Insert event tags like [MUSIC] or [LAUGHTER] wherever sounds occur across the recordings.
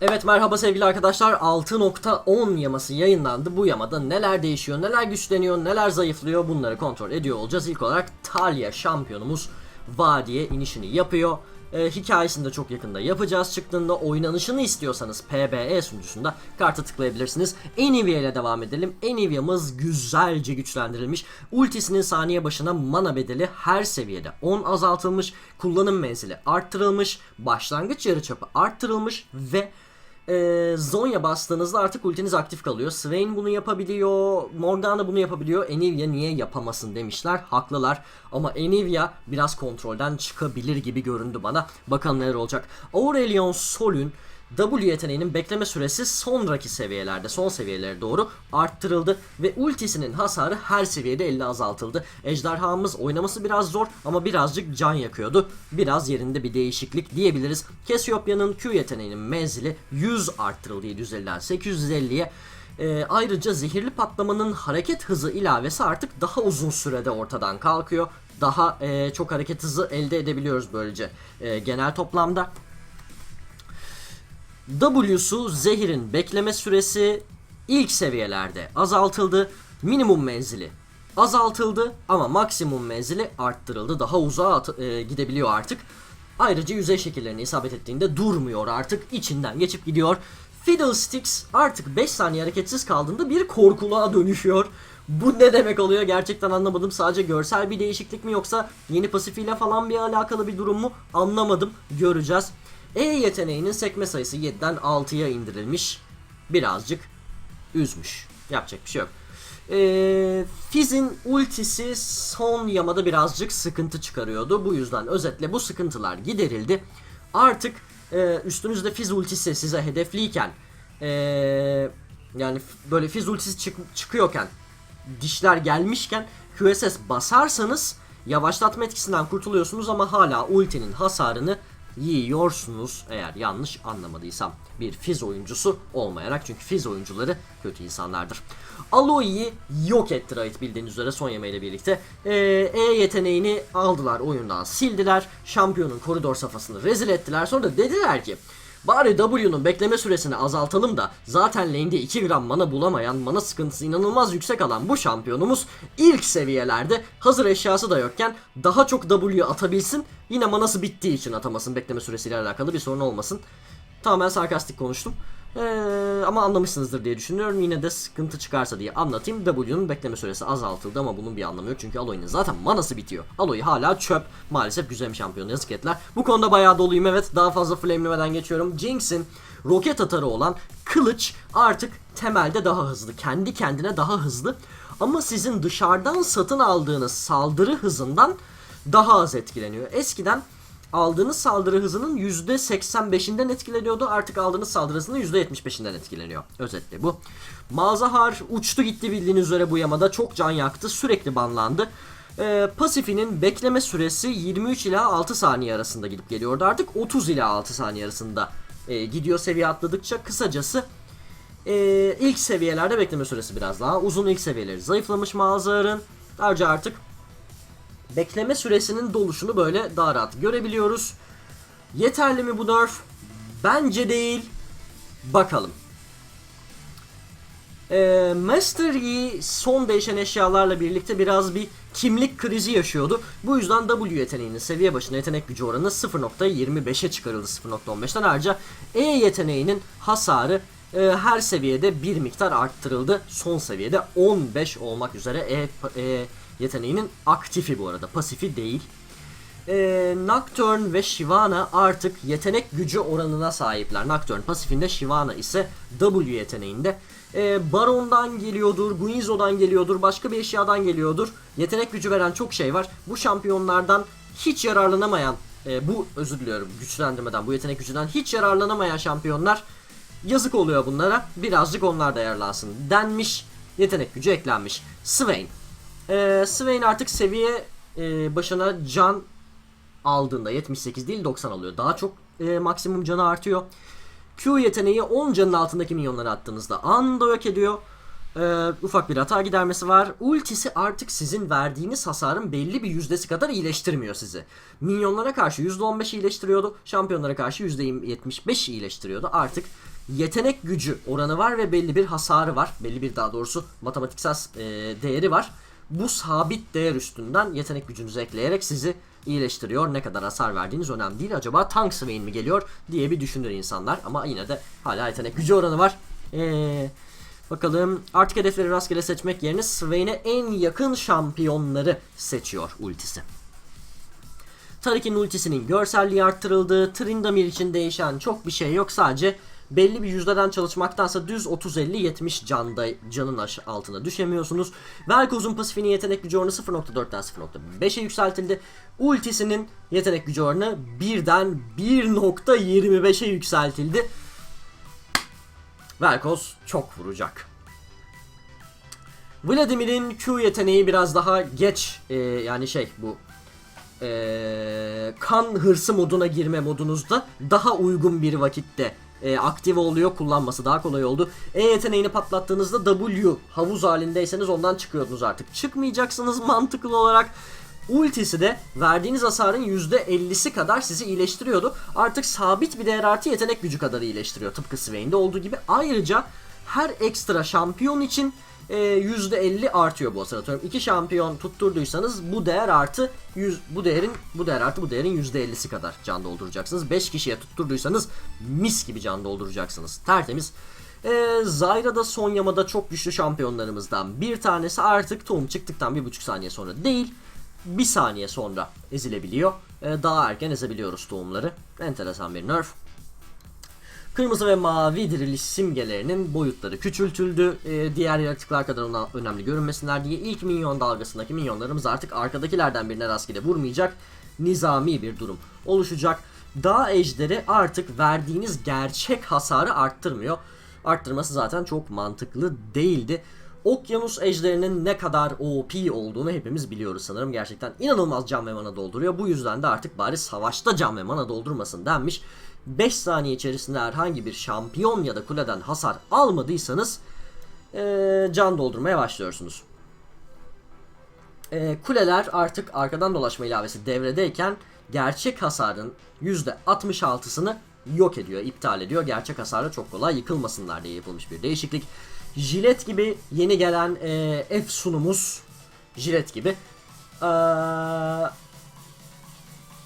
Evet merhaba sevgili arkadaşlar 6.10 yaması yayınlandı. Bu yamada neler değişiyor, neler güçleniyor, neler zayıflıyor bunları kontrol ediyor olacağız. İlk olarak Talia şampiyonumuz vadiye inişini yapıyor. Ee, hikayesini de çok yakında yapacağız. Çıktığında oynanışını istiyorsanız PBE sunucusunda karta tıklayabilirsiniz. Enivia ile devam edelim. Enivia'mız güzelce güçlendirilmiş. Ultisinin saniye başına mana bedeli her seviyede 10 azaltılmış. Kullanım menzili arttırılmış. Başlangıç yarıçapı arttırılmış ve ee, Zonya bastığınızda artık ultiniz aktif kalıyor. Swain bunu yapabiliyor. Morgana bunu yapabiliyor. Enivia niye yapamasın demişler. Haklılar. Ama Enivia biraz kontrolden çıkabilir gibi göründü bana. Bakalım neler olacak. Aurelion Sol'ün W yeteneğinin bekleme süresi sonraki seviyelerde, son seviyelere doğru arttırıldı ve ultisinin hasarı her seviyede 50 azaltıldı. Ejderhamız oynaması biraz zor ama birazcık can yakıyordu. Biraz yerinde bir değişiklik diyebiliriz. Kesiopya'nın Q yeteneğinin menzili 100 arttırıldı 750'den 850'ye. Ee, ayrıca zehirli patlamanın hareket hızı ilavesi artık daha uzun sürede ortadan kalkıyor. Daha e, çok hareket hızı elde edebiliyoruz böylece e, genel toplamda. W'su zehirin bekleme süresi ilk seviyelerde azaltıldı. Minimum menzili azaltıldı ama maksimum menzili arttırıldı. Daha uzağa e, gidebiliyor artık. Ayrıca yüzey şekillerini isabet ettiğinde durmuyor artık. içinden geçip gidiyor. Fiddlesticks artık 5 saniye hareketsiz kaldığında bir korkuluğa dönüşüyor. Bu ne demek oluyor gerçekten anlamadım. Sadece görsel bir değişiklik mi yoksa yeni pasifiyle falan bir alakalı bir durum mu anlamadım. Göreceğiz. E yeteneğinin sekme sayısı 7'den 6'ya indirilmiş. Birazcık üzmüş. Yapacak bir şey yok. Ee, Fizz'in ultisi son yamada birazcık sıkıntı çıkarıyordu. Bu yüzden özetle bu sıkıntılar giderildi. Artık e, üstünüzde Fizz ultisi size hedefliyken e, yani böyle Fizz ultisi çık- çıkıyorken dişler gelmişken QSS basarsanız yavaşlatma etkisinden kurtuluyorsunuz ama hala ultinin hasarını yiyorsunuz eğer yanlış anlamadıysam. Bir Fizz oyuncusu olmayarak çünkü Fizz oyuncuları kötü insanlardır. Aloy'yi yok etti Riot bildiğiniz üzere son yemeğiyle birlikte. Ee, e yeteneğini aldılar oyundan sildiler. Şampiyonun koridor safhasını rezil ettiler. Sonra da dediler ki Bari W'nun bekleme süresini azaltalım da zaten lane'de 2 gram mana bulamayan, mana sıkıntısı inanılmaz yüksek alan bu şampiyonumuz ilk seviyelerde hazır eşyası da yokken daha çok W atabilsin. Yine manası bittiği için atamasın bekleme süresiyle alakalı bir sorun olmasın. Tamamen sarkastik konuştum. Ee, ama anlamışsınızdır diye düşünüyorum. Yine de sıkıntı çıkarsa diye anlatayım. W'nun bekleme süresi azaltıldı ama bunun bir anlamı yok. Çünkü Aloy'un zaten manası bitiyor. Aloy hala çöp. Maalesef güzel bir şampiyon yazık ettiler. Bu konuda bayağı doluyum evet. Daha fazla flamelemeden geçiyorum. Jinx'in roket atarı olan kılıç artık temelde daha hızlı. Kendi kendine daha hızlı. Ama sizin dışarıdan satın aldığınız saldırı hızından daha az etkileniyor. Eskiden aldığınız saldırı hızının %85'inden etkileniyordu. Artık aldığınız saldırı hızının %75'inden etkileniyor. Özetle bu. Malzahar uçtu gitti bildiğiniz üzere bu yamada. Çok can yaktı. Sürekli banlandı. Ee, pasifinin bekleme süresi 23 ila 6 saniye arasında gidip geliyordu. Artık 30 ila 6 saniye arasında e, gidiyor seviye atladıkça. Kısacası e, ilk seviyelerde bekleme süresi biraz daha uzun. ilk seviyeleri zayıflamış Malzahar'ın. Ayrıca artık bekleme süresinin doluşunu böyle daha rahat görebiliyoruz. Yeterli mi bu nerf? Bence değil. Bakalım. Ee, Master Yi son değişen eşyalarla birlikte biraz bir kimlik krizi yaşıyordu. Bu yüzden W yeteneğinin seviye başına yetenek gücü oranı 0.25'e çıkarıldı 0.15'ten. Ayrıca E yeteneğinin hasarı e, her seviyede bir miktar arttırıldı. Son seviyede 15 olmak üzere E, e yeteneğinin aktifi bu arada pasifi değil. Ee, Nocturne ve Shyvana artık yetenek gücü oranına sahipler. Nocturne pasifinde, Shyvana ise W yeteneğinde. Ee, Baron'dan geliyordur, Guinzo'dan geliyordur, başka bir eşyadan geliyordur. Yetenek gücü veren çok şey var. Bu şampiyonlardan hiç yararlanamayan, e, bu özür diliyorum güçlendirmeden, bu yetenek gücünden hiç yararlanamayan şampiyonlar yazık oluyor bunlara. Birazcık onlar da yararlansın denmiş. Yetenek gücü eklenmiş. Swain. Ee, Swain artık seviye e, başına can aldığında 78 değil 90 alıyor. Daha çok e, maksimum canı artıyor. Q yeteneği 10 canın altındaki minyonları attığınızda anında yok ediyor. Ee, ufak bir hata gidermesi var. Ultisi artık sizin verdiğiniz hasarın belli bir yüzdesi kadar iyileştirmiyor sizi. Minyonlara karşı %15 iyileştiriyordu. Şampiyonlara karşı %75 iyileştiriyordu. Artık yetenek gücü oranı var ve belli bir hasarı var. Belli bir daha doğrusu matematiksel e, değeri var. Bu sabit değer üstünden yetenek gücünüzü ekleyerek sizi iyileştiriyor. Ne kadar hasar verdiğiniz önemli değil. Acaba tank Swain mi geliyor diye bir düşünür insanlar. Ama yine de hala yetenek gücü oranı var. Eee... Bakalım artık hedefleri rastgele seçmek yerine Swain'e en yakın şampiyonları seçiyor ultisi. Tarik'in ultisinin görselliği arttırıldı. Trindamir için değişen çok bir şey yok. Sadece belli bir yüzdeden çalışmaktansa düz 30-50-70 canda, canın altına düşemiyorsunuz. Velkoz'un pasifinin yetenek gücü oranı 0.4'ten 0.5'e yükseltildi. Ultisinin yetenek gücü oranı birden 1.25'e yükseltildi. Velkoz çok vuracak. Vladimir'in Q yeteneği biraz daha geç e, yani şey bu e, kan hırsı moduna girme modunuzda daha uygun bir vakitte e, aktif oluyor kullanması daha kolay oldu. E yeteneğini patlattığınızda W havuz halindeyseniz ondan çıkıyordunuz artık. Çıkmayacaksınız [LAUGHS] mantıklı olarak. Ultisi de verdiğiniz hasarın %50'si kadar sizi iyileştiriyordu. Artık sabit bir değer artı yetenek gücü kadar iyileştiriyor. Tıpkı Swain'de olduğu gibi. Ayrıca her ekstra şampiyon için e, %50 artıyor bu hasar atıyorum. 2 şampiyon tutturduysanız bu değer artı 100 bu değerin bu değer artı bu değerin %50'si kadar can dolduracaksınız. 5 kişiye tutturduysanız mis gibi can dolduracaksınız. Tertemiz. E, Zyra'da son yamada çok güçlü şampiyonlarımızdan bir tanesi artık tohum çıktıktan bir buçuk saniye sonra değil bir saniye sonra ezilebiliyor. E, daha erken ezebiliyoruz tohumları. Enteresan bir nerf. Kırmızı ve mavi diriliş simgelerinin boyutları küçültüldü. Ee, diğer yaratıklar kadar ona önemli görünmesinler diye ilk minyon dalgasındaki minyonlarımız artık arkadakilerden birine rastgele vurmayacak. Nizami bir durum oluşacak. Dağ ejderi artık verdiğiniz gerçek hasarı arttırmıyor. Arttırması zaten çok mantıklı değildi. Okyanus ejderinin ne kadar OP olduğunu hepimiz biliyoruz sanırım. Gerçekten inanılmaz can ve mana dolduruyor. Bu yüzden de artık bari savaşta can ve mana doldurmasın denmiş. 5 saniye içerisinde herhangi bir şampiyon ya da kuleden hasar almadıysanız eee, can doldurmaya başlıyorsunuz. Eee, kuleler artık arkadan dolaşma ilavesi devredeyken gerçek hasarın %66'sını yok ediyor, iptal ediyor. Gerçek hasarla çok kolay yıkılmasınlar diye yapılmış bir değişiklik. Jilet gibi yeni gelen eee F sunumuz Jilet gibi eee,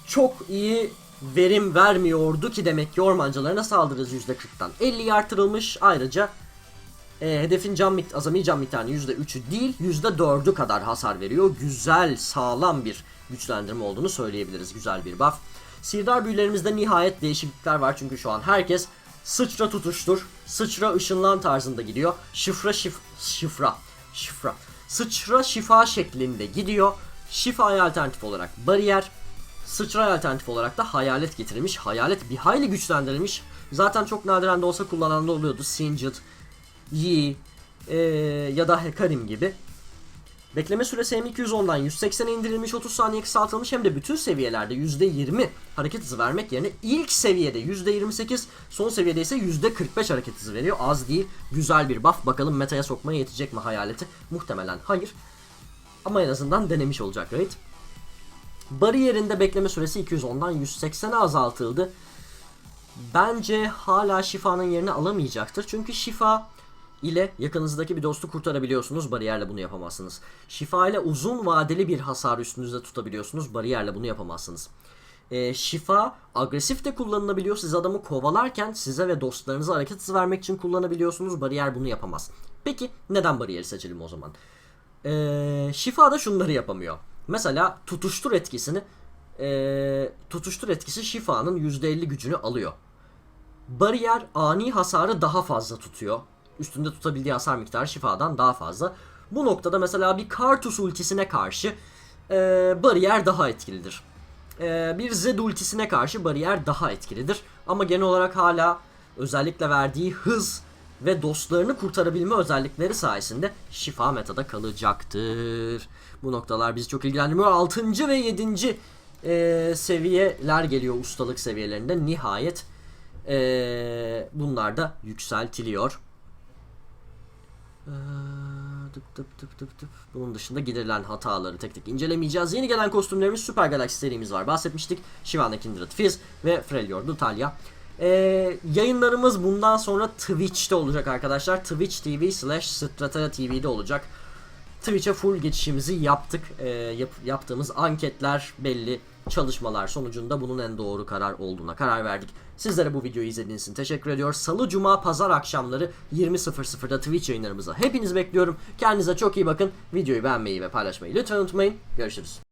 çok iyi verim vermiyordu ki demek ki ormancılarına saldırırız %40'tan 50'ye artırılmış. Ayrıca e, hedefin can mik azami can miktarının %3'ü değil %4'ü kadar hasar veriyor. Güzel sağlam bir güçlendirme olduğunu söyleyebiliriz. Güzel bir buff. Sirdar büyülerimizde nihayet değişiklikler var çünkü şu an herkes sıçra tutuştur, sıçra ışınlan tarzında gidiyor. Şifra şif şifra şifra sıçra şifa şeklinde gidiyor. Şifaya alternatif olarak bariyer, Sıçray alternatif olarak da hayalet getirilmiş. Hayalet bir hayli güçlendirilmiş. Zaten çok nadiren de olsa kullanan da oluyordu. Singed, Yi eee, ya da Hekarim gibi. Bekleme süresi hem 210'dan 180'e indirilmiş 30 saniye kısaltılmış hem de bütün seviyelerde %20 hareket hızı vermek yerine ilk seviyede %28 son seviyede ise %45 hareket hızı veriyor. Az değil güzel bir buff. Bakalım metaya sokmaya yetecek mi hayaleti? Muhtemelen hayır. Ama en azından denemiş olacak Raid. Bariyerinde bekleme süresi 210'dan 180'e azaltıldı. Bence hala şifanın yerini alamayacaktır. Çünkü şifa ile yakınızdaki bir dostu kurtarabiliyorsunuz. Bariyerle bunu yapamazsınız. Şifa ile uzun vadeli bir hasar üstünüzde tutabiliyorsunuz. Bariyerle bunu yapamazsınız. Ee, şifa agresif de kullanılabiliyor. Siz adamı kovalarken size ve dostlarınıza hareket hızı vermek için kullanabiliyorsunuz. Bariyer bunu yapamaz. Peki neden bariyeri seçelim o zaman? Ee, şifa da şunları yapamıyor. Mesela tutuştur etkisini ee, tutuştur etkisi şifanın %50 gücünü alıyor. Bariyer ani hasarı daha fazla tutuyor. Üstünde tutabildiği hasar miktarı şifadan daha fazla. Bu noktada mesela bir Kartus ultisine karşı ee, bariyer daha etkilidir. Ee, bir Zed ultisine karşı bariyer daha etkilidir. Ama genel olarak hala özellikle verdiği hız ve dostlarını kurtarabilme özellikleri sayesinde şifa metada kalacaktır. Bu noktalar bizi çok ilgilendirmiyor. 6. ve 7. e, seviyeler geliyor ustalık seviyelerinde. Nihayet e, bunlar da yükseltiliyor. Tıp tıp tıp tıp tıp. Bunun dışında giderilen hataları tek tek incelemeyeceğiz. Yeni gelen kostümlerimiz Süper Galaxy serimiz var. Bahsetmiştik. Shyvana Kindred Fizz ve Freljord Talia. Ee, yayınlarımız bundan sonra Twitch'te olacak arkadaşlar. Twitch TV slash TV'de olacak. Twitch'e full geçişimizi yaptık. Ee, yap- yaptığımız anketler belli. Çalışmalar sonucunda bunun en doğru karar olduğuna karar verdik. Sizlere bu videoyu izlediğiniz için teşekkür ediyor. Salı, Cuma, Pazar akşamları 20.00'da Twitch yayınlarımıza hepinizi bekliyorum. Kendinize çok iyi bakın. Videoyu beğenmeyi ve paylaşmayı lütfen unutmayın. Görüşürüz.